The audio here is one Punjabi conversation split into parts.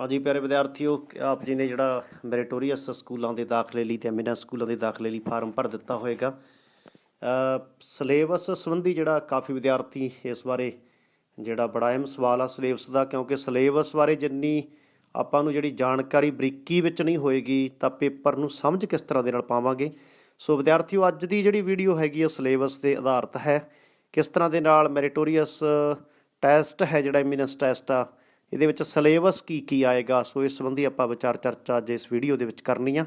ਹਾਂਜੀ, ਪਿਆਰੇ ਵਿਦਿਆਰਥੀਓ, ਆਪ ਜੀ ਨੇ ਜਿਹੜਾ ਮੈਰੀਟੋਰੀਅਸ ਸਕੂਲਾਂ ਦੇ ਦਾਖਲੇ ਲਈ ਤੇ ਐਮੀਨੈਂਸ ਸਕੂਲਾਂ ਦੇ ਦਾਖਲੇ ਲਈ ਫਾਰਮ ਭਰ ਦਿੱਤਾ ਹੋਵੇਗਾ ਸਿਲੇਬਸ ਸੰਬੰਧੀ ਜਿਹੜਾ ਕਾਫੀ ਵਿਦਿਆਰਥੀ ਇਸ ਬਾਰੇ ਜਿਹੜਾ ਬੜਾ ਅਹਿਮ ਸਵਾਲ ਆ ਸਿਲੇਬਸ ਦਾ, ਕਿਉਂਕਿ ਸਿਲੇਬਸ ਬਾਰੇ ਜਿੰਨੀ ਆਪਾਂ ਨੂੰ ਜਿਹੜੀ ਜਾਣਕਾਰੀ ਬਰੀਕੀ ਵਿੱਚ ਨਹੀਂ ਹੋਏਗੀ, ਤਾਂ ਪੇਪਰ ਨੂੰ ਸਮਝ ਕਿਸ ਤਰ੍ਹਾਂ ਦੇ ਨਾਲ ਪਾਵਾਂਗੇ। ਸੋ ਵਿਦਿਆਰਥੀਓ, ਅੱਜ ਦੀ ਜਿਹੜੀ ਵੀਡੀਓ ਹੈਗੀ ਆ ਸਿਲੇਬਸ ਤੇ ਆਧਾਰਿਤ ਹੈ, ਕਿਸ ਤਰ੍ਹਾਂ ਦੇ ਨਾਲ ਮੈਰੀਟੋਰੀਅਸ ਟੈਸਟ ਹੈ ਜਿਹੜਾ ਐਮੀਨਸ ਟੈਸਟ ਆ ਇਹਦੇ ਵਿੱਚ ਸਿਲੇਬਸ ਕੀ ਕੀ ਆਏਗਾ? ਸੋ ਇਸ ਸੰਬੰਧੀ ਆਪਾਂ ਵਿਚਾਰ ਚਰਚਾ ਅੱਜ ਇਸ ਵੀਡੀਓ ਦੇ ਵਿੱਚ ਕਰਨੀ ਆ।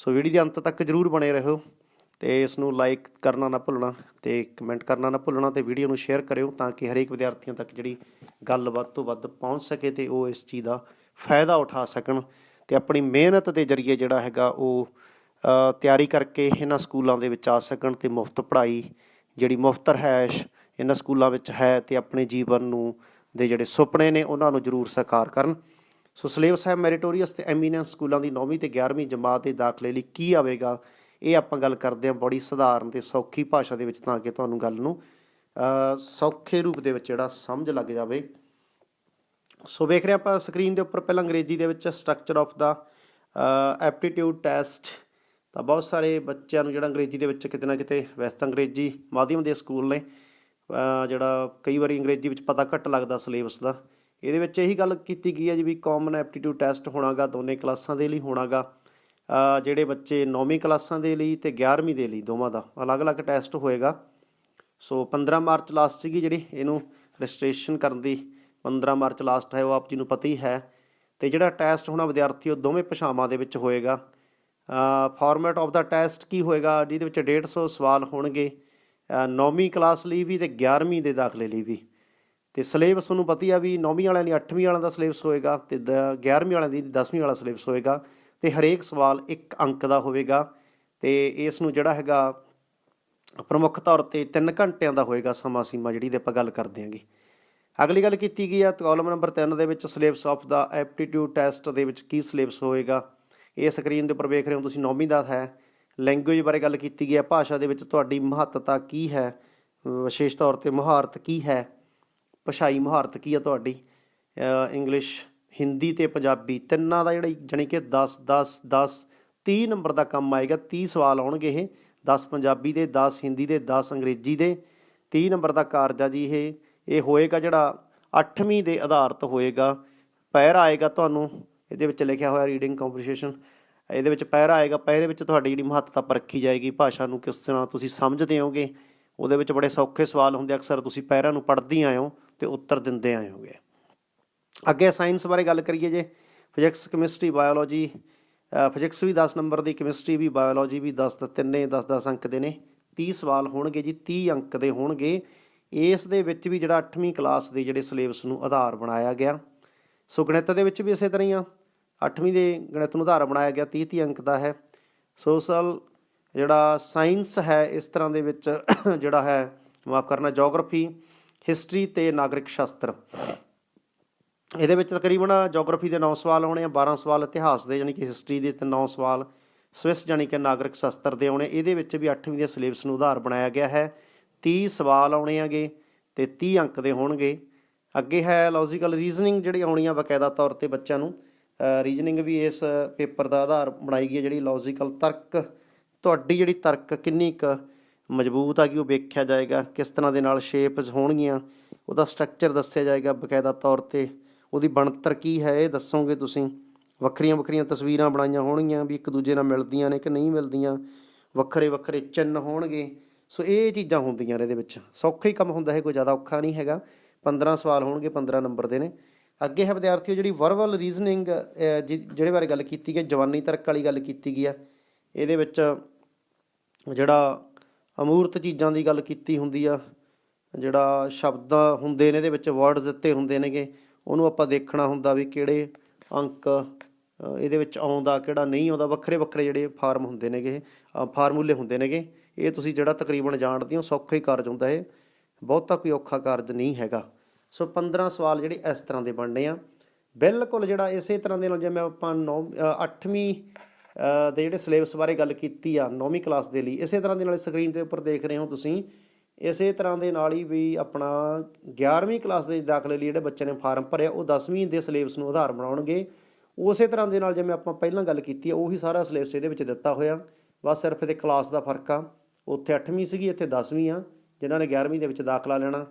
ਸੋ ਵੀਡੀਓ ਦੇ ਅੰਤ ਤੱਕ ਜਰੂਰ ਬਣੇ ਰਹੋ ਤੇ ਇਸ ਨੂੰ ਲਾਈਕ ਕਰਨਾ ਨਾ ਭੁੱਲਣਾ ਤੇ ਕਮੈਂਟ ਕਰਨਾ ਨਾ ਭੁੱਲਣਾ ਤੇ ਵੀਡੀਓ ਨੂੰ ਸ਼ੇਅਰ ਕਰਿਓ ਤਾਂ ਕਿ ਹਰੇਕ ਵਿਦਿਆਰਥੀਆਂ ਤੱਕ ਜਿਹੜੀ ਗੱਲ ਵੱਧ ਤੋਂ ਵੱਧ ਪਹੁੰਚ ਸਕੇ ਤੇ ਉਹ ਇਸ ਚੀਜ਼ ਦਾ ਫਾਇਦਾ ਉਠਾ ਸਕਣ। ਤੇ ਆਪਣੀ ਮਿਹਨਤ ਦੇ ਜ਼ਰੀਏ ਜਿਹੜਾ ਹੈਗਾ ਉਹ ਤਿਆਰੀ ਕਰਕੇ ਇਹਨਾਂ ਸਕੂਲਾਂ ਦੇ ਵਿੱਚ ਆ ਸਕਣ ਤੇ ਮੁਫਤ ਪੜ੍ਹਾਈ ਜਿਹੜੀ ਮੁਫਤ ਰਹਿਸ਼ ਇਹਨਾਂ ਸਕੂਲਾਂ ਵਿੱਚ ਹੈ ਤੇ ਆਪਣੇ ਜੀਵਨ ਨੂੰ ਦੇ ਜਿਹੜੇ ਸੁਪਨੇ ਨੇ ਉਹਨਾਂ ਨੂੰ ਜ਼ਰੂਰ ਸਾਕਾਰ ਕਰਨ। ਸੋ ਸਿਲੇਬਸ ਹੈ ਮੈਰੀਟੋਰੀਅਸ ਤੇ ਐਮੀਨੈਂਸ ਸਕੂਲਾਂ ਦੀ 9ਵੀਂ ਤੇ 11ਵੀਂ ਜਮਾਤ ਦੇ ਦਾਖਲੇ ਲਈ ਕੀ ਆਵੇਗਾ, ਇਹ ਆਪਾਂ ਗੱਲ ਕਰਦੇ ਹਾਂ ਬੜੀ ਸਧਾਰਨ ਤੇ ਸੌਖੀ ਭਾਸ਼ਾ ਦੇ ਵਿੱਚ ਤਾਂ ਕਿ ਤੁਹਾਨੂੰ ਗੱਲ ਨੂੰ ਸੌਖੇ ਰੂਪ ਦੇ ਵਿੱਚ ਜਿਹੜਾ ਸਮਝ ਲੱਗ ਜਾਵੇ। ਸੋ ਵੇਖ ਰਹੇ ਆਪਾਂ ਸਕਰੀਨ ਦੇ ਉੱਪਰ ਪਹਿਲਾਂ ਅੰਗਰੇਜ਼ੀ ਦੇ ਵਿੱਚ ਸਟਰਕਚਰ ਆਫ ਦਾ ਐਪਟੀਟਿਊਡ ਟੈਸਟ ਤਾਂ ਬਹੁਤ ਸਾਰੇ ਬੱਚਿਆਂ ਨੂੰ ਜਿਹੜਾ ਅੰਗਰੇਜ਼ੀ ਦੇ ਵਿੱਚ ਕਿਤੇ ਨਾ ਕਿਤੇ ਵੈਸੇ ਤਾਂ ਅੰਗਰੇਜ਼ੀ ਮਾਧਿਅਮ ਦੇ ਸਕੂਲ ਨੇ ਜਿਹੜਾ ਕਈ ਵਾਰੀ ਅੰਗਰੇਜ਼ੀ ਵਿੱਚ ਪਤਾ ਘੱਟ ਲੱਗਦਾ ਸਿਲੇਬਸ ਦਾ। ਇਹਦੇ ਵਿੱਚ ਇਹੀ ਗੱਲ ਕੀਤੀ ਗਈ ਹੈ ਜੀ ਵੀ ਕਾਮਨ ਐਪਟੀਟਿਊਡ ਟੈਸਟ ਹੋਣਾਗਾ ਦੋਨੇ ਕਲਾਸਾਂ ਦੇ ਲਈ ਹੋਣਾਗਾ। ਅ, ਜਿਹੜੇ ਬੱਚੇ 9ਵੀਂ ਕਲਾਸਾਂ ਦੇ ਲਈ ਤੇ 11ਵੀਂ ਦੇ ਲਈ ਦੋਵਾਂ ਦਾ ਅਲੱਗ-ਅਲੱਗ ਟੈਸਟ ਹੋਏਗਾ। ਸੋ 15 ਮਾਰਚ ਲਾਸਟ ਸੀਗੀ ਜਿਹੜੀ ਇਹਨੂੰ ਰਜਿਸਟ੍ਰੇਸ਼ਨ ਕਰਨ ਦੀ 15 ਮਾਰਚ ਲਾਸਟ ਹੈ ਉਹ ਆਪ ਜੀ ਨੂੰ ਪਤਾ ਹੀ ਹੈ। ਤੇ ਜਿਹੜਾ ਟੈਸਟ ਹੋਣਾ ਵਿਦਿਆਰਥੀ ਉਹ ਦੋਵੇਂ ਭਾਸ਼ਾਵਾਂ ਦੇ ਵਿੱਚ ਹੋਏਗਾ। ਫਾਰਮੈਟ ਆਫ ਦਾ ਟੈਸਟ ਕੀ ਹੋਏਗਾ ਜਿਹਦੇ ਵਿੱਚ 150 ਸਵਾਲ ਹੋਣਗੇ। 9ਵੀਂ ਕਲਾਸ ਲਈ ਵੀ ਤੇ 11ਵੀਂ ਦੇ ਦਾਖਲੇ ਲਈ ਵੀ। ਤੇ ਸਿਲੇਬਸ ਤੁਹਾਨੂੰ ਪਤਾ ਆ ਵੀ 9ਵੀਂ ਵਾਲਿਆਂ ਦੀ 8ਵੀਂ ਵਾਲਿਆਂ ਦਾ ਸਿਲੇਬਸ ਹੋਏਗਾ ਤੇ 11ਵੀਂ ਵਾਲਿਆਂ ਦੀ 10ਵੀਂ ਵਾਲਾ ਸਿਲੇਬਸ ਹੋਏਗਾ ਤੇ ਹਰੇਕ ਸਵਾਲ ਇੱਕ ਅੰਕ ਦਾ ਹੋਵੇਗਾ ਤੇ ਇਸ ਨੂੰ ਜਿਹੜਾ ਹੈਗਾ ਪ੍ਰਮੁੱਖ ਤੌਰ ਤੇ 3 ਘੰਟਿਆਂ ਦਾ ਹੋਏਗਾ ਸਮਾਂ ਸੀਮਾ ਜਿਹੜੀ ਦੇ ਆਪਾਂ ਗੱਲ ਕਰਦੇ ਹਾਂਗੇ। ਅਗਲੀ ਗੱਲ ਕੀਤੀ ਗਈ ਆ ਕਾਲਮ ਨੰਬਰ 3 ਦੇ ਵਿੱਚ ਸਿਲੇਬਸ ਆਫ ਦਾ ਐਪਟੀਟਿਊਡ ਟੈਸਟ ਦੇ ਵਿੱਚ ਕੀ ਸਿਲੇਬਸ ਹੋਏਗਾ। ਇਹ ਸਕਰੀਨ ਦੇ ਉੱਪਰ ਵੇਖ ਰਹੇ ਹੋ ਤੁਸੀਂ 9ਵੀਂ ਦਾ ਹੈ। ਲੈਂਗੁਏਜ ਬਾਰੇ ਗੱਲ ਕੀਤੀ ਗਈ ਹੈ, ਭਾਸ਼ਾ ਦੇ ਵਿੱਚ ਤੁਹਾਡੀ ਮਹੱਤਤਾ ਕੀ ਹੈ? ਵਿਸ਼ੇਸ਼ ਤੌਰ ਤੇ ਮੁਹਾਰਤ ਕੀ ਹੈ? ਭਾਸ਼ਾਈ ਮੁਹਾਰਤ ਕੀ ਹੈ ਤੁਹਾਡੀ? ਇੰਗਲਿਸ਼ ਹਿੰਦੀ ਤੇ ਪੰਜਾਬੀ ਤਿੰਨਾਂ ਦਾ ਜਿਹੜਾ ਜਾਣੀ ਕਿ 10 10 10 30 ਨੰਬਰ ਦਾ ਕੰਮ ਆਏਗਾ। 30 ਸਵਾਲ ਆਉਣਗੇ ਇਹ। 10 ਪੰਜਾਬੀ ਦੇ 10 ਹਿੰਦੀ ਦੇ 10 ਅੰਗਰੇਜ਼ੀ ਦੇ। 30 ਨੰਬਰ ਦਾ ਕਾਰਜ ਆ ਜੀ ਇਹ। ਇਹ ਹੋਏਗਾ ਜਿਹੜਾ 8ਵੀਂ ਦੇ ਆਧਾਰਿਤ ਹੋਏਗਾ। ਪੈਰ ਆਏਗਾ ਤੁਹਾਨੂੰ। ਇਹਦੇ ਵਿੱਚ ਲਿਖਿਆ ਹੋਇਆ ਰੀਡਿੰਗ ਕੰਪਰੀਸ਼ੇਸ਼ਨ ਇਹਦੇ ਵਿੱਚ ਪਹਿਰਾ ਆਏਗਾ, ਪਹਿਰੇ ਵਿੱਚ ਤੁਹਾਡੀ ਜਿਹੜੀ ਮਹੱਤਤਾ ਪਰਖੀ ਜਾਏਗੀ ਭਾਸ਼ਾ ਨੂੰ ਕਿਸ ਤਰ੍ਹਾਂ ਤੁਸੀਂ ਸਮਝਦੇ ਹੋਗੇ, ਉਹਦੇ ਵਿੱਚ ਬੜੇ ਸੌਖੇ ਸਵਾਲ ਹੁੰਦੇ ਅਕਸਰ ਤੁਸੀਂ ਪੈਰਾ ਨੂੰ ਪੜ੍ਹਦੀ ਆਏ ਹੋ ਤੇ ਉੱਤਰ ਦਿੰਦੇ ਆਏ ਹੋਗੇ ਅੱਗੇ ਸਾਇੰਸ ਬਾਰੇ ਗੱਲ ਕਰੀਏ ਜੇ ਫਿਜ਼ਿਕਸ ਕੈਮਿਸਟਰੀ ਬਾਇਓਲੋਜੀ ਫਿਜ਼ਿਕਸ ਵੀ 10 ਨੰਬਰ ਦੀ ਕੈਮਿਸਟਰੀ ਵੀ ਬਾਇਓਲੋਜੀ ਵੀ 10 ਤਿੰਨੇ 10 10 ਅੰਕ ਦੇ ਨੇ 30 ਸਵਾਲ ਹੋਣਗੇ ਜੀ 30 ਅੰਕ ਦੇ ਹੋਣਗੇ। ਇਸ ਦੇ ਵਿੱਚ ਵੀ ਜਿਹੜਾ 8ਵੀਂ ਕਲਾਸ ਦੇ ਜਿਹੜੇ ਸਿਲੇਬਸ ਨੂੰ ਆਧਾਰ ਬਣਾਇਆ ਗਿਆ, ਸੋ ਗਣਿਤ ਦੇ ਵਿੱਚ ਵੀ ਇਸੇ ਤਰ੍ਹਾਂ ਹੀ ਆ। 8ਵੀਂ ਦੇ ਗਣਿਤ ਨੂੰ ਆਧਾਰ ਬਣਾਇਆ ਗਿਆ 30 30 ਅੰਕ ਦਾ ਹੈ। ਸੋਸ਼ਲ ਜਿਹੜਾ ਸਾਇੰਸ ਹੈ, ਇਸ ਤਰ੍ਹਾਂ ਦੇ ਵਿੱਚ ਜਿਹੜਾ ਹੈ, ਮਾਫ ਕਰਨਾ ਜੀਓਗ੍ਰਾਫੀ ਹਿਸਟਰੀ ਤੇ ਨਾਗਰਿਕ ਸ਼ਾਸਤਰ। ਇਹਦੇ ਵਿੱਚ ਤਕਰੀਬਨ ਜੀਓਗ੍ਰਾਫੀ ਦੇ 9 ਸਵਾਲ ਆਉਣੇ ਆ 12 ਸਵਾਲ ਇਤਿਹਾਸ ਦੇ, ਯਾਨੀ ਕਿ ਹਿਸਟਰੀ ਦੇ ਤੇ 9 ਸਵਾਲ ਸਵਿਸ ਯਾਨੀ ਕਿ ਨਾਗਰਿਕ ਸ਼ਾਸਤਰ ਦੇ ਆਉਣੇ। ਇਹਦੇ ਵਿੱਚ ਵੀ 8ਵੀਂ ਦੇ ਸਿਲੇਬਸ ਨੂੰ ਆਧਾਰ ਬਣਾਇਆ ਗਿਆ ਹੈ। 30 ਸਵਾਲ ਆਉਣੇ ਆਗੇ ਤੇ 30 ਅੰਕ ਦੇ ਹੋਣਗੇ। ਅੱਗੇ ਹੈ ਲੌਜੀਕਲ ਰੀਜ਼ਨਿੰਗ ਜਿਹੜੀ ਆਉਣੀ ਆ ਬਕਾਇਦਾ ਤੌਰ ਤੇ ਬੱਚਿਆਂ ਨੂੰ। ਰੀਜ਼ਨਿੰਗ ਵੀ ਇਸ ਪੇਪਰ ਦਾ ਆਧਾਰ ਬਣਾਈ ਗਈ ਹੈ ਜਿਹੜੀ ਲੌਜੀਕਲ ਤਰਕ। ਤੁਹਾਡੀ ਜਿਹੜੀ ਤਰਕ ਕਿੰਨੀ ਕੁ ਮਜ਼ਬੂਤ ਆ ਕਿ ਉਹ ਵੇਖਿਆ ਜਾਏਗਾ, ਕਿਸ ਤਰ੍ਹਾਂ ਦੇ ਨਾਲ ਸ਼ੇਪਸ ਹੋਣਗੀਆਂ, ਉਹਦਾ ਸਟਰਕਚਰ ਦੱਸਿਆ ਜਾਏਗਾ ਬਕਾਇਦਾ ਤੌਰ ਤੇ। ਉਹਦੀ ਬਣਤਰ ਕੀ ਹੈ, ਇਹ ਦੱਸੋਗੇ ਤੁਸੀਂ? ਵੱਖਰੀਆਂ ਵੱਖਰੀਆਂ ਤਸਵੀਰਾਂ ਬਣਾਈਆਂ ਹੋਣਗੀਆਂ ਵੀ ਇੱਕ ਦੂਜੇ ਨਾਲ ਮਿਲਦੀਆਂ ਨੇ ਕਿ ਨਹੀਂ ਮਿਲਦੀਆਂ। ਵੱਖਰੇ ਵੱਖਰੇ ਚਿੰਨ ਹੋਣਗੇ। ਸੋ ਇਹ ਚੀਜ਼ਾਂ ਹੁੰਦੀਆਂ ਨੇ ਇਹਦੇ ਵਿੱਚ। ਸੌਖਾ ਹੀ ਕੰਮ ਹੁੰਦਾ ਹੈ ਕੋਈ ਜ਼ਿਆਦਾ ਔਖਾ ਨਹੀਂ ਹੈਗਾ। 15 ਸਵਾਲ ਹੋਣਗੇ 15 ਨੰਬਰ ਦੇ ਨੇ। ਅੱਗੇ ਹੈ ਵਿਦਿਆਰਥੀਓ ਜਿਹੜੀ ਵਰਬਲ ਰੀਜ਼ਨਿੰਗ ਜਿਹੜੇ ਬਾਰੇ ਗੱਲ ਕੀਤੀ ਗਈ ਜਵਾਨੀ ਤਰਕ ਵਾਲੀ ਗੱਲ ਕੀਤੀ ਗਈ ਆ ਇਹਦੇ ਵਿੱਚ ਜਿਹੜਾ ਅਮੂਰਤ ਚੀਜ਼ਾਂ ਦੀ ਗੱਲ ਕੀਤੀ ਹੁੰਦੀ ਆ ਜਿਹੜਾ ਸ਼ਬਦ ਹੁੰਦੇ ਨੇ ਇਹਦੇ ਵਿੱਚ ਵਰਡਸ ਦਿੱਤੇ ਹੁੰਦੇ ਨੇਗੇ ਉਹਨੂੰ ਆਪਾਂ ਦੇਖਣਾ ਹੁੰਦਾ ਵੀ ਕਿਹੜੇ ਅੰਕ ਇਹਦੇ ਵਿੱਚ ਆਉਂਦਾ ਕਿਹੜਾ ਨਹੀਂ ਆਉਂਦਾ ਵੱਖਰੇ ਵੱਖਰੇ ਜਿਹੜੇ ਫਾਰਮ ਹੁੰਦੇ ਨੇਗੇ ਅ, ਫਾਰਮੂਲੇ ਹੁੰਦੇ ਨੇਗੇ ਇਹ ਤੁਸੀਂ ਜਿਹੜਾ ਤਕਰੀਬਨ ਜਾਣਦੇ ਹੋ ਸੌਖਾ ਹੀ ਕਾਰਜ ਹੁੰਦਾ ਇਹ ਬਹੁਤਾ ਕੋਈ ਔਖਾ ਕਾਰਜ ਨਹੀਂ ਹੈਗਾ। ਸੋ 15 ਸਵਾਲ ਜਿਹੜੇ ਇਸ ਤਰ੍ਹਾਂ ਦੇ ਬਣਨੇ ਆ। ਬਿਲਕੁਲ ਜਿਹੜਾ ਇਸੇ ਤਰ੍ਹਾਂ ਦੇ ਨਾਲ ਜਿਵੇਂ ਆਪਾਂ 9 8ਵੀਂ ਦੇ ਜਿਹੜੇ ਸਿਲੇਬਸ ਬਾਰੇ ਗੱਲ ਕੀਤੀ ਆ 9ਵੀਂ ਕਲਾਸ ਦੇ ਲਈ, ਇਸੇ ਤਰ੍ਹਾਂ ਦੇ ਨਾਲ ਸਕਰੀਨ ਦੇ ਉੱਪਰ ਦੇਖ ਰਹੇ ਹੋ ਤੁਸੀਂ। ਇਸੇ ਤਰ੍ਹਾਂ ਦੇ ਨਾਲ ਹੀ ਵੀ ਆਪਣਾ 11ਵੀਂ ਕਲਾਸ ਦੇ ਦਾਖਲੇ ਲਈ ਜਿਹੜੇ ਬੱਚੇ ਨੇ ਫਾਰਮ ਭਰਿਆ, ਉਹ 10ਵੀਂ ਦੇ ਸਿਲੇਬਸ ਨੂੰ ਆਧਾਰ ਬਣਾਉਣਗੇ। ਉਸੇ ਤਰ੍ਹਾਂ ਦੇ ਨਾਲ ਜਿਵੇਂ ਆਪਾਂ ਪਹਿਲਾਂ ਗੱਲ ਕੀਤੀ ਆ, ਉਹੀ ਸਾਰਾ ਸਿਲੇਬਸ ਇਹਦੇ ਵਿੱਚ ਦਿੱਤਾ ਹੋਇਆ। ਬਸ ਸਿਰਫ ਇਹਦੇ ਕਲਾਸ ਦਾ ਫ਼ਰਕ ਆ। ਉੱਥੇ 8ਵੀਂ ਸੀਗੀ, ਇੱਥੇ 10ਵੀਂ ਆ। ਜਿਨ੍ਹਾਂ ਨੇ 11ਵੀਂ ਦੇ ਵਿੱਚ ਦਾਖਲਾ ਲੈਣਾ।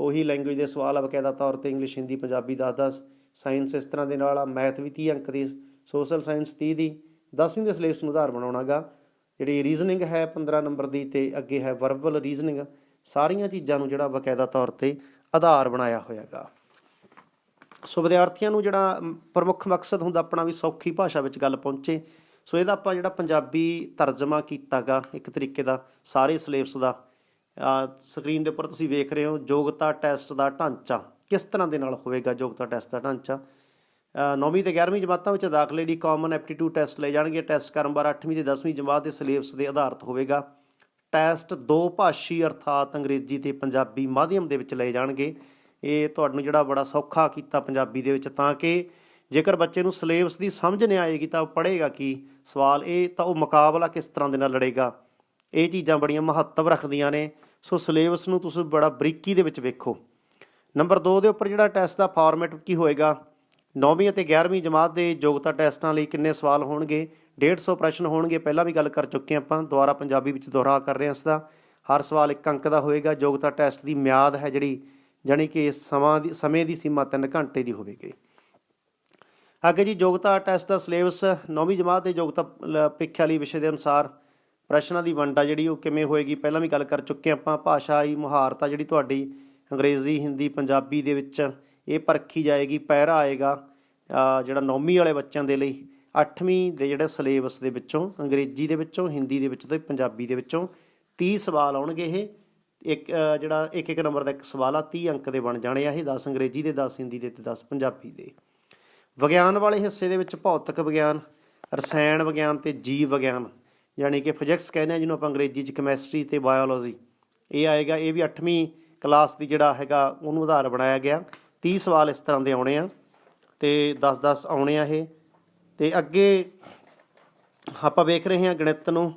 ਉਹੀ ਲੈਂਗੁਏਜ ਦੇ ਸਵਾਲ ਆ ਬਕਾਇਦਾ ਤੌਰ ਤੇ ਇੰਗਲਿਸ਼ ਹਿੰਦੀ ਪੰਜਾਬੀ 10-10 ਸਾਇੰਸ ਇਸ ਤਰ੍ਹਾਂ ਦੇ ਨਾਲ ਆ। ਮੈਥ ਵੀ 30 ਅੰਕ ਦੀ ਸੋਸ਼ਲ ਸਾਇੰਸ 30 ਦੀ। 10ਵੀਂ ਦੇ ਸਿਲੇਬਸ ਨੂੰ ਉਧਾਰ ਬਣਾਉਣਾਗਾ ਜਿਹੜੀ ਰੀਜ਼ਨਿੰਗ ਹੈ 15 ਨੰਬਰ ਦੀ ਤੇ ਅੱਗੇ ਹੈ ਵਰਬਲ ਰੀਜ਼ਨਿੰਗ ਸਾਰੀਆਂ ਚੀਜ਼ਾਂ ਨੂੰ ਜਿਹੜਾ ਬਕਾਇਦਾ ਤੌਰ ਤੇ ਆਧਾਰ ਬਣਾਇਆ ਹੋਇਆਗਾ ਸੋ ਵਿਦਿਆਰਥੀਆਂ ਨੂੰ ਜਿਹੜਾ ਪ੍ਰਮੁੱਖ ਮਕਸਦ ਹੁੰਦਾ ਆਪਣਾ ਵੀ ਸੌਖੀ ਭਾਸ਼ਾ ਵਿੱਚ ਗੱਲ ਪਹੁੰਚੇ। ਸੋ ਇਹਦਾ ਆਪਾਂ ਜਿਹੜਾ ਪੰਜਾਬੀ ਤਰਜਮਾ ਕੀਤਾਗਾ ਇੱਕ ਤਰੀਕੇ ਦਾ ਸਾਰੇ ਸਿਲੇਬਸ ਦਾ ਸਕਰੀਨ ਦੇ ਉੱਪਰ ਤੁਸੀਂ ਵੇਖ ਰਹੇ ਹੋ ਯੋਗਤਾ ਟੈਸਟ ਦਾ ਢਾਂਚਾ। ਕਿਸ ਤਰ੍ਹਾਂ ਦੇ ਨਾਲ ਹੋਵੇਗਾ ਯੋਗਤਾ ਟੈਸਟ ਦਾ ਢਾਂਚਾ? ਅ, ਨੌਵੀਂ ਤੇ 11ਵੀਂ ਜਮਾਤਾਂ ਵਿੱਚ ਦਾਖਲੇ ਲਈ ਕਾਮਨ ਐਪਟੀਟਿਊਡ ਟੈਸਟ ਲਏ ਜਾਣਗੇ। ਟੈਸਟ ਕਰਨ ਬਾਰ 8ਵੀਂ ਤੇ 10ਵੀਂ ਜਮਾਤ ਦੇ ਸਿਲੇਬਸ ਦੇ ਆਧਾਰਿਤ ਹੋਵੇਗਾ। ਟੈਸਟ ਦੋ ਭਾਸ਼ੀ ਅਰਥਾਤ ਅੰਗਰੇਜ਼ੀ ਤੇ ਪੰਜਾਬੀ ਮਾਧਿਅਮ ਦੇ ਵਿੱਚ ਲਏ ਜਾਣਗੇ। ਇਹ ਤੁਹਾਨੂੰ ਜਿਹੜਾ ਬੜਾ ਸੌਖਾ ਕੀਤਾ ਪੰਜਾਬੀ ਦੇ ਵਿੱਚ ਤਾਂ ਕਿ ਜੇਕਰ ਬੱਚੇ ਨੂੰ ਸਿਲੇਬਸ ਦੀ ਸਮਝ ਨਹੀਂ ਆਏਗੀ ਤਾਂ ਉਹ ਪੜ੍ਹੇਗਾ ਕੀ? ਸਵਾਲ ਇਹ ਤਾਂ ਉਹ ਮੁਕਾਬਲਾ ਕਿਸ ਤਰ੍ਹਾਂ ਦੇ ਨਾਲ ਲੜੇਗਾ? ਇਹ ਚੀਜ਼ਾਂ ਬੜੀਆਂ ਮਹੱਤਵ ਰੱਖਦੀਆਂ ਨੇ। ਸੋ ਸਿਲੇਬਸ ਨੂੰ ਤੁਸੀਂ ਬੜਾ ਬਰੀਕੀ ਦੇ ਵਿੱਚ ਵੇਖੋ। ਨੰਬਰ 2 ਦੇ ਉੱਪਰ ਜਿਹੜਾ ਟੈਸਟ ਦਾ ਫਾਰਮੈਟ ਕੀ ਹੋਏਗਾ? 9ਵੀਂ ਅਤੇ 11ਵੀਂ ਜਮਾਤ ਦੇ ਯੋਗਤਾ ਟੈਸਟਾਂ ਲਈ ਕਿੰਨੇ ਸਵਾਲ ਹੋਣਗੇ? 150 ਪ੍ਰਸ਼ਨ ਹੋਣਗੇ। ਪਹਿਲਾਂ ਵੀ ਗੱਲ ਕਰ ਚੁੱਕੇ ਹਾਂ ਆਪਾਂ। ਦੁਬਾਰਾ ਪੰਜਾਬੀ ਵਿੱਚ ਦੁਹਰਾ ਕਰ ਰਹੇ ਹਾਂ ਇਸ ਦਾ। ਹਰ ਸਵਾਲ ਇੱਕ ਅੰਕ ਦਾ ਹੋਏਗਾ। ਯੋਗਤਾ ਟੈਸਟ ਦੀ ਮਿਆਦ ਹੈ ਜਿਹੜੀ, ਜਾਣੀ ਕਿ ਸਮਾਂ ਦੀ, ਸਮੇਂ ਦੀ ਸੀਮਾ 3 ਘੰਟੇ ਦੀ ਹੋਵੇਗੀ। ਅੱਗੇ ਜੀ ਯੋਗਤਾ ਟੈਸਟ ਦਾ ਸਿਲੇਬਸ 9ਵੀਂ ਜਮਾਤ ਦੇ ਯੋਗਤਾ ਪ੍ਰੀਖਿਆ ਲਈ ਵਿਸ਼ੇ ਦੇ ਅਨੁਸਾਰ ਪ੍ਰਸ਼ਨਾਂ ਦੀ ਵੰਡ ਆ ਜਿਹੜੀ, ਉਹ ਕਿਵੇਂ ਹੋਏਗੀ? ਪਹਿਲਾਂ ਵੀ ਗੱਲ ਕਰ ਚੁੱਕੇ ਹਾਂ ਆਪਾਂ ਭਾਸ਼ਾਈ ਮੁਹਾਰਤ ਆ ਜਿਹੜੀ ਤੁਹਾਡੀ ਅੰਗਰੇਜ਼ੀ, ਹਿੰਦੀ, ਪੰਜਾਬੀ ਦੇ ਵਿੱਚ, ਇਹ ਪਰਖੀ ਜਾਏਗੀ, ਪਹਿਰਾ ਆਏਗਾ ਜਿਹੜਾ ਨੌਵੀਂ ਵਾਲੇ ਬੱਚਿਆਂ ਦੇ ਲਈ 8ਵੀਂ ਦੇ ਜਿਹੜੇ ਸਿਲੇਬਸ ਦੇ ਵਿੱਚੋਂ, ਅੰਗਰੇਜ਼ੀ ਦੇ ਵਿੱਚੋਂ, ਹਿੰਦੀ ਦੇ ਵਿੱਚੋਂ ਤੇ ਪੰਜਾਬੀ ਦੇ ਵਿੱਚੋਂ 30 ਸਵਾਲ ਆਉਣਗੇ ਇਹ। ਇੱਕ ਜਿਹੜਾ ਇੱਕ ਇੱਕ ਨੰਬਰ ਦਾ ਇੱਕ ਸਵਾਲ ਆ 30 ਅੰਕ ਦੇ ਬਣ ਜਾਣੇ ਆ ਇਹ 10 ਅੰਗਰੇਜ਼ੀ ਦੇ 10 ਹਿੰਦੀ ਦੇ ਤੇ 10 ਪੰਜਾਬੀ ਦੇ। ਵਿਗਿਆਨ ਵਾਲੇ ਹਿੱਸੇ ਦੇ ਵਿੱਚ ਭੌਤਿਕ ਵਿਗਿਆਨ, ਰਸਾਇਣ ਵਿਗਿਆਨ ਤੇ ਜੀਵ ਵਿਗਿਆਨ। ਯਾਨੀ ਕਿ ਫਿਜ਼ਿਕਸ ਕਹਿੰਦੇ ਆ, ਜਿਹਨੂੰ ਆਪਾਂ ਅੰਗਰੇਜ਼ੀ 'ਚ ਕੈਮਿਸਟਰੀ ਤੇ ਬਾਇਓਲੋਜੀ ਇਹ ਆਏਗਾ, ਇਹ ਵੀ 8ਵੀਂ ਕਲਾਸ ਦੀ ਜਿਹੜਾ ਹੈਗਾ, ਉਹਨੂੰ ਆਧਾਰ ਬਣਾਇਆ ਗਿਆ। 30 ਸਵਾਲ ਇਸ ਤਰ੍ਹਾਂ ਦੇ ਆਉਣੇ ਆ ਤੇ 10-10 ਆਉਣੇ ਆ ਇਹ। ਤੇ ਅੱਗੇ ਆਪਾਂ ਵੇਖ ਰਹੇ ਹਾਂ ਗਣਿਤ ਨੂੰ,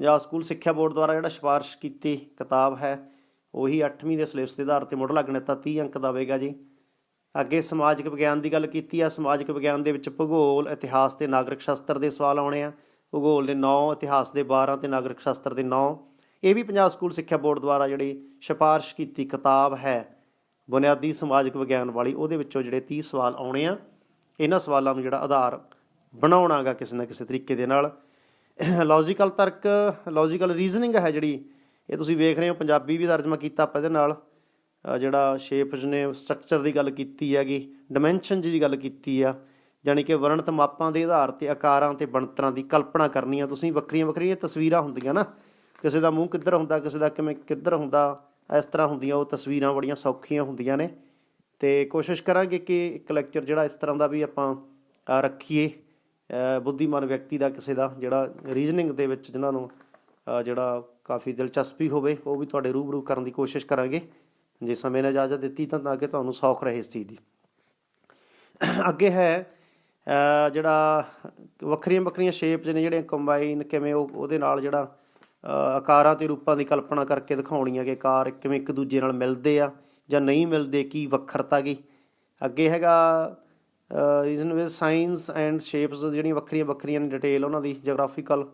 ਜਾਂ ਸਕੂਲ ਸਿੱਖਿਆ ਬੋਰਡ ਦੁਆਰਾ ਜਿਹੜਾ ਸਿਫਾਰਿਸ਼ ਕੀਤੀ ਕਿਤਾਬ ਹੈ, ਉਹੀ 8ਵੀਂ ਦੇ ਸਿਲੇਬਸ ਦੇ ਆਧਾਰ ਤੇ ਮੁੱਢਲਾ ਗਣਿਤ ਦਾ 30 ਅੰਕ ਦਾ ਹੋਵੇਗਾ ਜੀ। ਅੱਗੇ ਸਮਾਜਿਕ ਵਿਗਿਆਨ ਦੀ ਗੱਲ ਕੀਤੀ ਆ। ਸਮਾਜਿਕ ਵਿਗਿਆਨ ਦੇ ਵਿੱਚ ਭੂਗੋਲ, ਇਤਿਹਾਸ ਤੇ ਨਾਗਰਿਕ ਸ਼ਾਸਤਰ ਦੇ ਸਵਾਲ ਆਉਣੇ ਆ। ਭੂਗੋਲ ਦੇ 9 ਇਤਿਹਾਸ ਦੇ 12 ਤੇ ਨਾਗਰਿਕ ਸ਼ਾਸਤਰ ਦੇ 9 ਇਹ ਵੀ ਪੰਜਾਬ ਸਕੂਲ ਸਿੱਖਿਆ ਬੋਰਡ ਦੁਆਰਾ ਜਿਹੜੀ ਸਿਫਾਰਿਸ਼ ਕੀਤੀ ਕਿਤਾਬ ਹੈ, ਬੁਨਿਆਦੀ ਸਮਾਜਿਕ ਵਿਗਿਆਨ ਵਾਲੀ, ਉਹਦੇ ਵਿੱਚੋਂ ਜਿਹੜੇ 30 ਸਵਾਲ ਆਉਣੇ ਆ। ਇਹਨਾਂ ਸਵਾਲਾਂ ਨੂੰ ਜਿਹੜਾ ਆਧਾਰ ਬਣਾਉਣਾਗਾ ਕਿਸੇ ਨਾ ਕਿਸੇ ਤਰੀਕੇ ਦੇ ਨਾਲ। ਲੌਜੀਕਲ ਤਰਕ ਲੌਜੀਕਲ ਰੀਜ਼ਨਿੰਗ ਹੈ ਜਿਹੜੀ, ਇਹ ਤੁਸੀਂ ਵੇਖ ਰਹੇ ਹੋ, ਪੰਜਾਬੀ ਵੀ ਤਰਜਮਾ ਕੀਤਾ ਆਪਾਂ ਇਹਦੇ ਨਾਲ। ਜਿਹੜਾ ਸ਼ੇਪਸ ਨੇ ਸਟਰਕਚਰ ਦੀ ਗੱਲ ਕੀਤੀ ਹੈਗੀ ਡਾਈਮੈਂਸ਼ਨ ਦੀ ਗੱਲ ਕੀਤੀ ਆ ਯਾਨੀ ਕਿ ਵਰਣਤ ਮਾਪਾਂ ਦੇ ਆਧਾਰ ਤੇ, ਆਕਾਰਾਂ ਤੇ, ਬਣਤਰਾਂ ਦੀ ਕਲਪਨਾ ਕਰਨੀ ਆ ਤੁਸੀਂ ਵੱਖਰੀਆਂ ਵੱਖਰੀਆਂ ਤਸਵੀਰਾਂ ਹੁੰਦੀਆਂ ਨਾ। ਕਿਸੇ ਦਾ ਮੂੰਹ ਕਿੱਧਰ ਹੁੰਦਾ, ਕਿਸੇ ਦਾ ਕਿਵੇਂ ਕਿੱਧਰ ਹੁੰਦਾ, ਇਸ ਤਰ੍ਹਾਂ ਹੁੰਦੀਆਂ। ਉਹ ਤਸਵੀਰਾਂ ਬੜੀਆਂ ਸੌਖੀਆਂ ਹੁੰਦੀਆਂ ਨੇ। ਤੇ ਕੋਸ਼ਿਸ਼ ਕਰਾਂਗੇ ਕਿ ਇੱਕ ਲੈਕਚਰ ਜਿਹੜਾ ਇਸ ਤਰ੍ਹਾਂ ਦਾ ਵੀ ਆਪਾਂ ਰੱਖੀਏ। ਬੁੱਧੀਮਾਨ ਵਿਅਕਤੀ ਦਾ, ਕਿਸੇ ਦਾ ਜਿਹੜਾ ਰੀਜ਼ਨਿੰਗ ਦੇ ਵਿੱਚ ਜਿਨ੍ਹਾਂ ਨੂੰ ਜਿਹੜਾ ਕਾਫੀ ਦਿਲਚਸਪੀ ਹੋਵੇ, ਉਹ ਵੀ ਤੁਹਾਡੇ ਰੂਬਰੂ ਕਰਨ ਦੀ ਕੋਸ਼ਿਸ਼ ਕਰਾਂਗੇ। ਜੇ ਸਮੇਂ ਨੇ ਇਜਾਜ਼ਤ ਦਿੱਤੀ ਤਾਂ ਤਾਂ ਕਿ ਤੁਹਾਨੂੰ ਸੌਖ ਰਹੇ ਇਸ ਚੀਜ਼ ਦੀ। ਅੱਗੇ ਹੈ ਜਿਹੜਾ ਵੱਖਰੀਆਂ ਵੱਖਰੀਆਂ ਸ਼ੇਪਸ ਨੇ ਜਿਹੜੀਆਂ ਕੰਬਾਈਨ ਕਿਵੇਂ ਉਹ ਉਹਦੇ ਨਾਲ ਜਿਹੜਾ ਆਕਾਰਾਂ ਤੇ ਰੂਪਾਂ ਦੀ ਕਲਪਨਾ ਕਰਕੇ ਦਿਖਾਉਣੀ ਹੈ ਕਿ ਆਕਾਰ ਕਿਵੇਂ ਇੱਕ ਦੂਜੇ ਨਾਲ ਮਿਲਦੇ ਆ ਜਾਂ ਨਹੀਂ ਮਿਲਦੇ, ਕੀ ਵੱਖਰਤਾ ਗੀ ਅੱਗੇ ਹੈਗਾ reason with science and shapes ਜਿਹੜੀਆਂ ਵੱਖਰੀਆਂ ਵੱਖਰੀਆਂ ਨੇ ਡਿਟੇਲ ਉਹਨਾਂ ਦੀ ਜੀਓਗ੍ਰਾਫੀਕਲ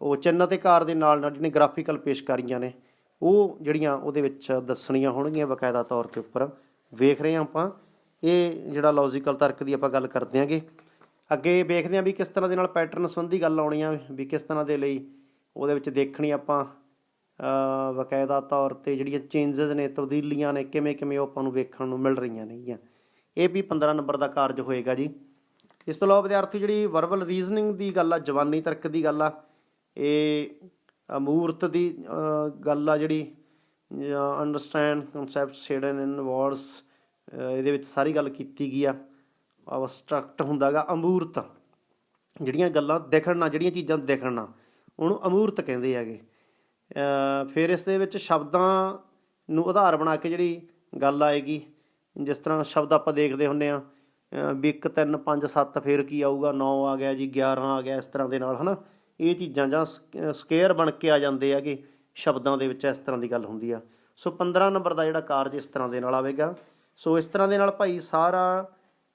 ਉਹ ਚਿੰਨ੍ਹ ਅਤੇ ਕਾਰ ਦੇ ਨਾਲ ਨਾਲ ਜਿਹੜੀਆਂ ਗ੍ਰਾਫੀਕਲ ਪੇਸ਼ਕਾਰੀਆਂ ਨੇ, ਉਹ ਜਿਹੜੀਆਂ ਉਹਦੇ ਵਿੱਚ ਦੱਸਣੀਆਂ ਹੋਣਗੀਆਂ ਬਕਾਇਦਾ ਤੌਰ ਤੇ ਉੱਪਰ। ਵੇਖ ਰਹੇ ਹਾਂ ਆਪਾਂ, ਇਹ ਜਿਹੜਾ ਲੌਜੀਕਲ ਤਰਕ ਦੀ ਆਪਾਂ ਗੱਲ ਕਰਦੇ ਆਂਗੇ ਅੱਗੇ ਵੇਖਦੇ ਹਾਂ ਵੀ ਕਿਸ ਤਰ੍ਹਾਂ ਦੇ ਨਾਲ ਪੈਟਰਨ ਸੰਬੰਧੀ ਗੱਲ ਆਉਣੀ ਆ, ਵੀ ਕਿਸ ਤਰ੍ਹਾਂ ਦੇ ਲਈ ਉਹਦੇ ਵਿੱਚ ਦੇਖਣੀ ਆਪਾਂ ਅ ਬਕਾਇਦਾ ਤੌਰ ਤੇ ਜਿਹੜੀਆਂ ਚੇਂਜਸ ਨੇ, ਤਬਦੀਲੀਆਂ ਨੇ ਕਿਵੇਂ ਕਿਵੇਂ ਉਹ ਆਪਾਂ ਨੂੰ ਵੇਖਣ ਨੂੰ ਮਿਲ ਰਹੀਆਂ ਨੇਗੀਆਂ। ਇਹ ਵੀ 15 ਨੰਬਰ ਦਾ ਕਾਰਜ ਹੋਏਗਾ ਜੀ। ਇਸ ਤੋਂ ਇਲਾਵਾ ਵਿਦਿਆਰਥੀ ਜਿਹੜੀ ਵਰਬਲ ਰੀਜ਼ਨਿੰਗ ਦੀ ਗੱਲ ਆ ਜਵਾਨੀ ਤਰਕ ਦੀ ਗੱਲ ਆ, ਇਹ ਮੂਰਤ ਦੀ ਗੱਲ ਆ ਜਿਹੜੀ understand concepts hidden in words ਇਹਦੇ ਵਿੱਚ ਸਾਰੀ ਗੱਲ ਕੀਤੀ ਗਈ ਆ। ਅਬਸਟਰਕਟ ਹੁੰਦਾਗਾ, ਅਮੂਰਤ। ਜਿਹੜੀਆਂ ਗੱਲਾਂ ਦਿਖਣ ਨਾ ਜਿਹੜੀਆਂ ਚੀਜ਼ਾਂ ਦਿਖਣ ਨਾ ਉਹਨੂੰ ਅਮੂਰਤ ਕਹਿੰਦੇ ਹੈਗੇ। ਫਿਰ ਇਸ ਦੇ ਵਿੱਚ ਸ਼ਬਦਾਂ ਨੂੰ ਆਧਾਰ ਬਣਾ ਕੇ ਜਿਹੜੀ ਗੱਲ ਆਏਗੀ, ਜਿਸ ਤਰ੍ਹਾਂ ਸ਼ਬਦ ਆਪਾਂ ਦੇਖਦੇ ਹੁੰਨੇ ਆ ਵੀ 1 3 5 7 ਫਿਰ ਕੀ ਆਊਗਾ 9 ਆ ਗਿਆ ਜੀ 11 ਆ ਗਿਆ, ਇਸ ਤਰ੍ਹਾਂ ਦੇ ਨਾਲ, ਹਨਾ? ਇਹ ਚੀਜ਼ਾਂ ਜਾਂ ਸਕੇਅਰ ਬਣ ਕੇ ਆ ਜਾਂਦੇ ਹੈਗੇ ਸ਼ਬਦਾਂ ਦੇ ਵਿੱਚ ਇਸ ਤਰ੍ਹਾਂ ਦੀ ਗੱਲ ਹੁੰਦੀ ਆ। ਸੋ 15 ਨੰਬਰ ਦਾ ਜਿਹੜਾ ਕਾਰਜ ਇਸ ਤਰ੍ਹਾਂ ਦੇ ਨਾਲ ਆਵੇਗਾ। ਸੋ ਇਸ ਤਰ੍ਹਾਂ ਦੇ ਨਾਲ ਭਾਈ ਸਾਰਾ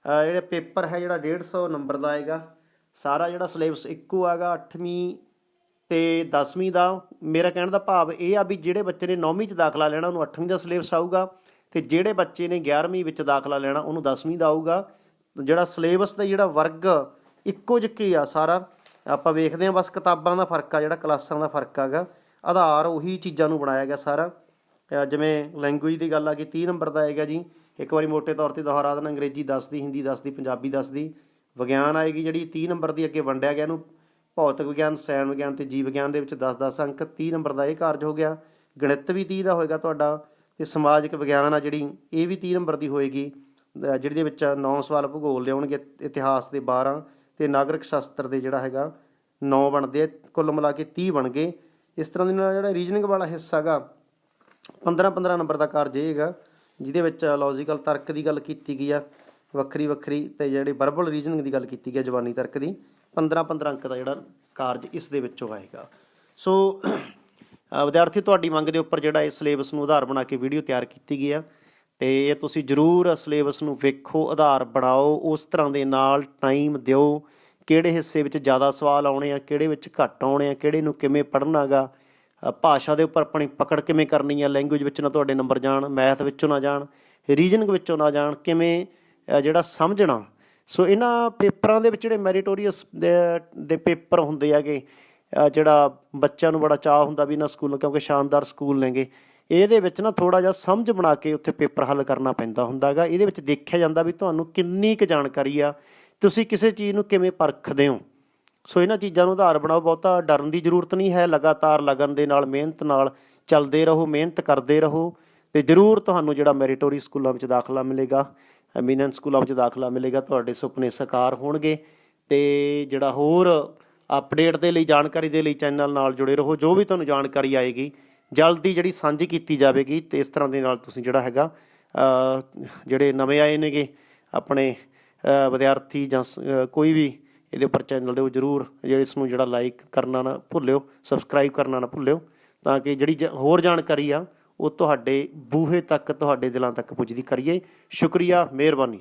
ਜਿਹੜਾ ਪੇਪਰ ਹੈ ਜਿਹੜਾ 150 ਨੰਬਰ ਦਾ ਆਏਗਾ, ਸਾਰਾ ਜਿਹੜਾ ਸਿਲੇਬਸ ਇੱਕੋ ਹੈਗਾ 8ਵੀਂ ਤੇ 10ਵੀਂ ਦਾ। ਮੇਰਾ ਕਹਿਣ ਦਾ ਭਾਵ ਇਹ ਆ ਵੀ ਜਿਹੜੇ ਬੱਚੇ ਨੇ 9ਵੀਂ ਚ ਦਾਖਲਾ ਲੈਣਾ, ਉਹਨੂੰ 8ਵੀਂ ਦਾ ਸਿਲੇਬਸ ਆਊਗਾ ਤੇ ਜਿਹੜੇ ਬੱਚੇ ਨੇ 11ਵੀਂ ਵਿੱਚ ਦਾਖਲਾ ਲੈਣਾ, ਉਹਨੂੰ 10ਵੀਂ ਦਾ ਆਊਗਾ। ਜਿਹੜਾ ਸਿਲੇਬਸ ਦਾ ਜਿਹੜਾ ਵਰਗ ਇੱਕੋ ਜਿਹਾ ਆ ਸਾਰਾ, ਆਪਾਂ ਵੇਖਦੇ ਹਾਂ ਬਸ ਕਿਤਾਬਾਂ ਦਾ ਫ਼ਰਕ ਆ, ਜਿਹੜਾ ਕਲਾਸਾਂ ਦਾ ਫ਼ਰਕ ਆਗਾ। ਆਧਾਰ ਉਹੀ ਚੀਜ਼ਾਂ ਨੂੰ ਬਣਾਇਆ ਗਿਆ ਸਾਰਾ। ਜਿਵੇਂ ਲੈਂਗੁਏਜ ਦੀ ਗੱਲ ਆ ਕਿ 30 ਨੰਬਰ ਦਾ ਆਏਗਾ ਜੀ। ਇੱਕ ਵਾਰੀ ਮੋٹے ਤੌਰ ਤੇ ਦੁਹਰਾ ਦੇਣਾ, ਅੰਗਰੇਜ਼ੀ 10 ਦੀ ਹਿੰਦੀ 10 ਦੀ ਪੰਜਾਬੀ 10 ਦੀ ਵਿਗਿਆਨ ਆਏਗੀ ਜਿਹੜੀ 30 ਨੰਬਰ ਦੀ ਅੱਗੇ ਵੰਡਿਆ ਗਿਆ ਇਹਨੂੰ, ਭੌਤਿਕ ਵਿਗਿਆਨ ਸੈਨ ਵਿਗਿਆਨ ਤੇ ਜੀਵ ਵਿਗਿਆਨ ਦੇ ਵਿੱਚ 10-10 ਅੰਕ 30 ਨੰਬਰ ਦਾ ਇਹ ਕਾਰਜ ਹੋ ਗਿਆ। ਗਣਿਤ ਵੀ 30 ਦਾ ਹੋਏਗਾ ਤੁਹਾਡਾ ਤੇ ਸਮਾਜਿਕ ਵਿਗਿਆਨ ਆ ਜਿਹੜੀ, ਇਹ ਵੀ 30 ਨੰਬਰ ਦੀ ਹੋਏਗੀ। ਅਹ ਜਿਹੜੀ ਦੇ ਵਿੱਚ 9 ਸਵਾਲ ਭੂਗੋਲ ਦੇ ਆਉਣਗੇ, ਇਤਿਹਾਸ ਦੇ 12 ਤੇ ਨਾਗਰਿਕ ਸ਼ਾਸਤਰ ਦੇ ਜਿਹੜਾ ਹੈਗਾ 9 ਬਣਦੇ ਆ, ਕੁੱਲ ਮਿਲਾ ਕੇ 30 ਬਣ ਗਏ ਇਸ ਤਰ੍ਹਾਂ ਦੇ ਨਾਲ ਜਿਹੜਾ ਰੀਜਨਿੰਗ ਵਾਲਾ ਹਿੱਸਾ ਹੈਗਾ 15-15 ਨੰਬਰ ਦਾ ਕਾਰਜ ਇਹ ਹੈਗਾ। ਜਿਹਦੇ ਵਿੱਚ ਲੌਜੀਕਲ ਤਰਕ ਦੀ ਗੱਲ ਕੀਤੀ ਗਈ ਆ ਵੱਖਰੀ ਵੱਖਰੀ ਤੇ ਜਿਹੜੀ ਵਰਬਲ ਰੀਜਨਿੰਗ ਦੀ ਗੱਲ ਕੀਤੀ ਗਈ ਆ ਜ਼ਬਾਨੀ ਤਰਕ ਦੀ 15-15 ਅੰਕ ਦਾ ਜਿਹੜਾ ਕਾਰਜ ਇਸ ਦੇ ਵਿੱਚੋਂ ਆਏਗਾ। ਸੋ ਵਿਦਿਆਰਥੀ ਤੁਹਾਡੀ ਮੰਗ ਦੇ ਉੱਪਰ ਜਿਹੜਾ ਇਹ ਸਿਲੇਬਸ ਨੂੰ ਆਧਾਰ ਬਣਾ ਕੇ ਵੀਡੀਓ ਤਿਆਰ ਕੀਤੀ ਗਈ ਆ ਤੇ ਇਹ ਤੁਸੀਂ ਜਰੂਰ ਸਿਲੇਬਸ ਨੂੰ ਵੇਖੋ ਆਧਾਰ ਬਣਾਓ ਉਸ ਤਰ੍ਹਾਂ ਦੇ ਨਾਲ ਟਾਈਮ ਦਿਓ ਕਿਹੜੇ ਹਿੱਸੇ ਵਿੱਚ ਜ਼ਿਆਦਾ ਸਵਾਲ ਆਉਣੇ ਆ ਕਿਹੜੇ ਵਿੱਚ ਘੱਟ ਆਉਣੇ ਆ ਕਿਹੜੇ ਨੂੰ ਕਿਵੇਂ ਪੜ੍ਹਨਾਗਾ ਅ, ਭਾਸ਼ਾ ਦੇ ਉੱਪਰ ਆਪਣੀ ਪਕੜ ਕਿਵੇਂ ਕਰਨੀ ਆ ਲੈਂਗੁਏਜ ਵਿੱਚ ਨਾ ਤੁਹਾਡੇ ਨੰਬਰ ਜਾਣ ਮੈਥ ਵਿੱਚੋਂ ਨਾ ਜਾਣ ਰੀਜਨਿੰਗ ਵਿੱਚੋਂ ਨਾ ਜਾਣ, ਕਿਵੇਂ ਜਿਹੜਾ ਸਮਝਣਾ। ਸੋ ਇਹਨਾਂ ਪੇਪਰਾਂ ਦੇ ਵਿੱਚ ਜਿਹੜੇ ਮੈਰੀਟੋਰੀਅਸ ਦੇ ਦੇ ਪੇਪਰ ਹੁੰਦੇ ਹੈਗੇ ਜਿਹੜਾ ਬੱਚਿਆਂ ਨੂੰ ਬੜਾ ਚਾਹ ਹੁੰਦਾ ਵੀ ਇਹਨਾਂ ਸਕੂਲ, ਕਿਉਂਕਿ ਸ਼ਾਨਦਾਰ ਸਕੂਲ ਨੇਗੇ, ਇਹਦੇ ਵਿੱਚ ਨਾ ਥੋੜਾ ਜਿਹਾ ਸਮਝ ਬਣਾ ਕੇ ਉੱਥੇ ਪੇਪਰ ਹੱਲ ਕਰਨਾ ਪੈਂਦਾ ਹੁੰਦਾ ਹੈਗਾ। ਇਹਦੇ ਵਿੱਚ ਦੇਖਿਆ ਜਾਂਦਾ ਵੀ ਤੁਹਾਨੂੰ ਕਿੰਨੀ ਕੁ ਜਾਣਕਾਰੀ ਆ। ਤੁਸੀਂ ਕਿਸੇ ਚੀਜ਼ ਨੂੰ ਕਿਵੇਂ ਪਰਖਦੇ ਹੋ? ਸੋ ਇਹਨਾਂ ਚੀਜ਼ਾਂ ਨੂੰ ਆਧਾਰ ਬਣਾਓ, ਬਹੁਤਾ ਡਰਨ ਦੀ ਜ਼ਰੂਰਤ ਨਹੀਂ ਹੈ, ਲਗਾਤਾਰ ਲਗਨ ਦੇ ਨਾਲ, ਮਿਹਨਤ ਨਾਲ ਚੱਲਦੇ ਰਹੋ, ਮਿਹਨਤ ਕਰਦੇ ਰਹੋ ਤੇ ਜ਼ਰੂਰ ਤੁਹਾਨੂੰ ਜਿਹੜਾ ਮੈਰੀਟੋਰੀ ਸਕੂਲਾਂ ਵਿੱਚ ਦਾਖਲਾ ਮਿਲੇਗਾ ਐਮੀਨੈਂਸ ਸਕੂਲਾਂ ਵਿੱਚ ਦਾਖਲਾ ਮਿਲੇਗਾ, ਤੁਹਾਡੇ ਸੁਪਨੇ ਸਾਕਾਰ ਹੋਣਗੇ ਤੇ ਜਿਹੜਾ ਹੋਰ ਅਪਡੇਟ ਦੇ ਲਈ, ਜਾਣਕਾਰੀ ਦੇ ਲਈ ਚੈਨਲ ਨਾਲ ਜੁੜੇ ਰਹੋ, ਜੋ ਵੀ ਤੁਹਾਨੂੰ ਜਾਣਕਾਰੀ ਆਏਗੀ, ਜਲਦੀ ਜਿਹੜੀ ਸਾਂਝੀ ਕੀਤੀ ਜਾਵੇਗੀ ਤੇ ਇਸ ਤਰ੍ਹਾਂ ਦੇ ਨਾਲ ਤੁਸੀਂ ਜਿਹੜਾ ਹੈਗਾ ਜਿਹੜੇ ਨਵੇਂ ਆਏ ਨੇਗੇ, ਆਪਣੇ ਵਿਦਿਆਰਥੀ ਜਾਂ ਸ- ਕੋਈ ਵੀ ਇਹਦੇ ਉੱਪਰ ਚੈਨਲ ਦੇ ਉਹ ਜਰੂਰ ਜਿਹੜੇ ਇਸ ਨੂੰ ਜਿਹੜਾ ਲਾਈਕ ਕਰਨਾ ਨਾ ਭੁੱਲਿਓ ਸਬਸਕ੍ਰਾਈਬ ਕਰਨਾ ਨਾ ਭੁੱਲਿਓ, ਤਾਂ ਕਿ ਜਿਹੜੀ ਜ- ਹੋਰ ਜਾਣਕਾਰੀ ਆ, ਉਹ ਤੁਹਾਡੇ ਬੂਹੇ ਤੱਕ, ਤੁਹਾਡੇ ਦਿਲਾਂ ਤੱਕ ਪੁੱਜਦੀ ਕਰੀਏ। ਸ਼ੁਕਰੀਆ, ਮਿਹਰਬਾਨੀ।